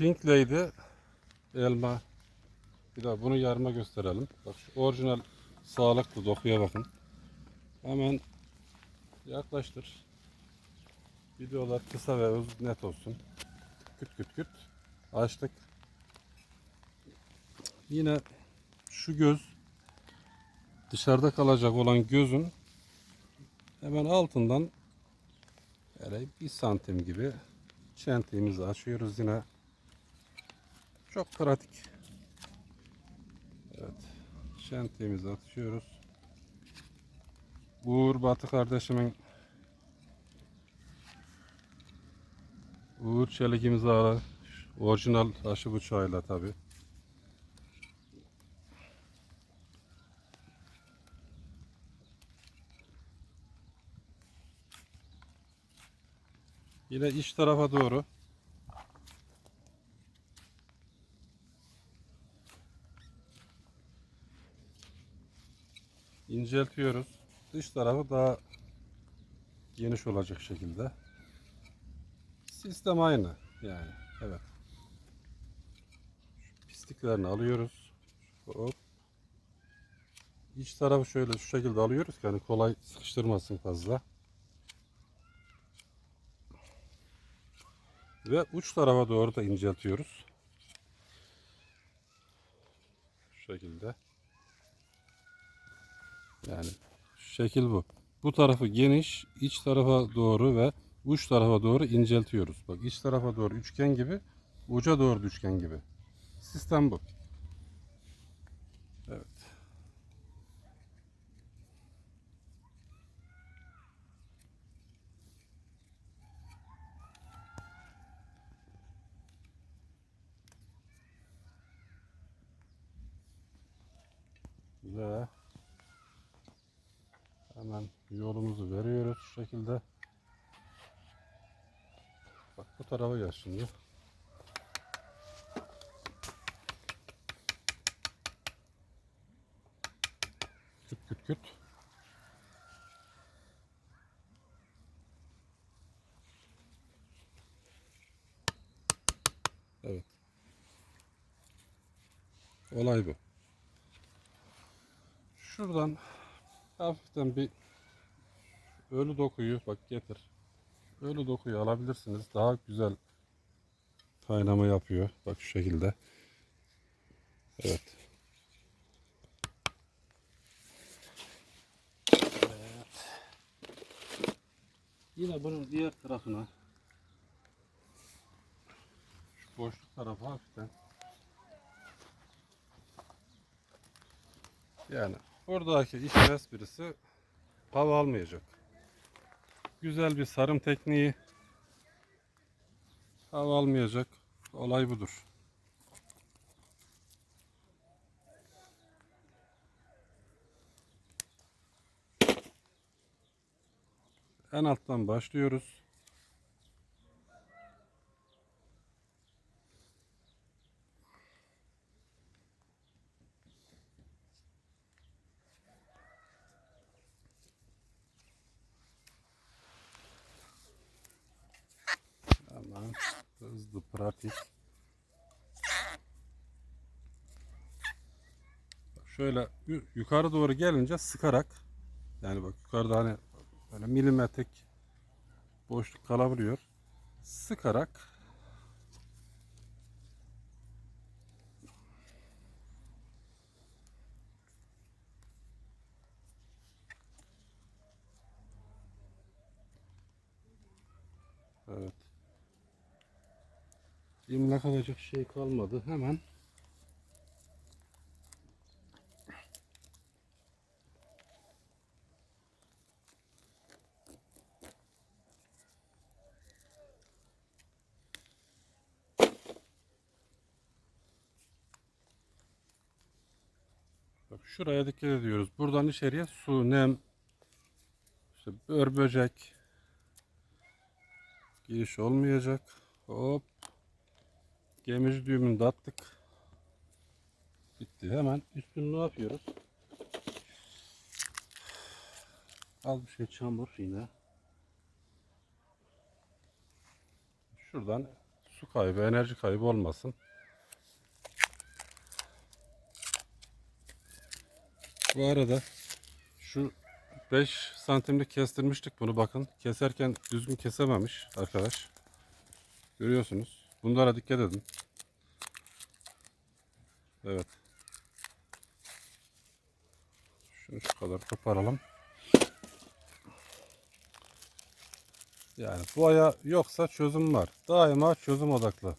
Pink Lady elma. Bir daha bunu yarıma gösterelim. Bak şu orijinal sağlıklı dokuya bakın. Hemen yaklaştır. Videolar kısa ve öz net olsun. Küt küt küt. Açtık. Yine şu göz dışarıda kalacak olan gözün hemen altından böyle bir santim gibi çentiğimizi açıyoruz yine. Çok pratik. Evet. Çentiğimizi atıyoruz. Uğur Batı kardeşimin Uğur Çelik imzalı orijinal aşı bıçağıyla tabi. Yine iç tarafa doğru inceltiyoruz. Dış tarafı daha geniş olacak şekilde. Sistem aynı yani. Evet. Şu pisliklerini alıyoruz. Hop. İç tarafı şöyle şu şekilde alıyoruz ki hani kolay sıkıştırmasın fazla. Ve uç tarafa doğru da inceltiyoruz. Şu şekilde. Yani şekil bu. Bu tarafı geniş, iç tarafa doğru ve uç tarafa doğru inceltiyoruz. Bak iç tarafa doğru üçgen gibi, uca doğru üçgen gibi. Sistem bu. Evet. Ve hemen yolumuzu veriyoruz şu şekilde. Bak bu tarafa gel şimdi. Küt küt küt. Evet. Olay bu. Şuradan hafiften bir ölü dokuyu bak getir. Ölü dokuyu alabilirsiniz. Daha güzel kaynama yapıyor. Bak şu şekilde. Evet. Evet. Yine bunun diğer tarafına şu boşluk tarafı hafiften yani buradaki işin esprisi hava almayacak. Güzel bir sarım tekniği hava almayacak. Olay budur. En alttan başlıyoruz. Hemen hızlı pratik. Şöyle yu- yukarı doğru gelince sıkarak yani bak yukarıda hani böyle milimetrik boşluk kalabiliyor. Sıkarak Evet. İmlak alacak şey kalmadı. Hemen Bak şuraya dikkat ediyoruz. Buradan içeriye su, nem, işte böcek giriş olmayacak. Hop. Gemici düğümünü de attık. Bitti. Hemen üstünü ne yapıyoruz? Az bir şey çamur yine. Şuradan su kaybı, enerji kaybı olmasın. Bu arada şu 5 santimlik kestirmiştik bunu bakın. Keserken düzgün kesememiş arkadaş. Görüyorsunuz. Bunlara dikkat edin. Evet. Şunu şu kadar koparalım. Yani boya yoksa çözüm var. Daima çözüm odaklı.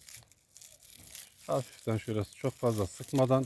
Hafiften şöyle çok fazla sıkmadan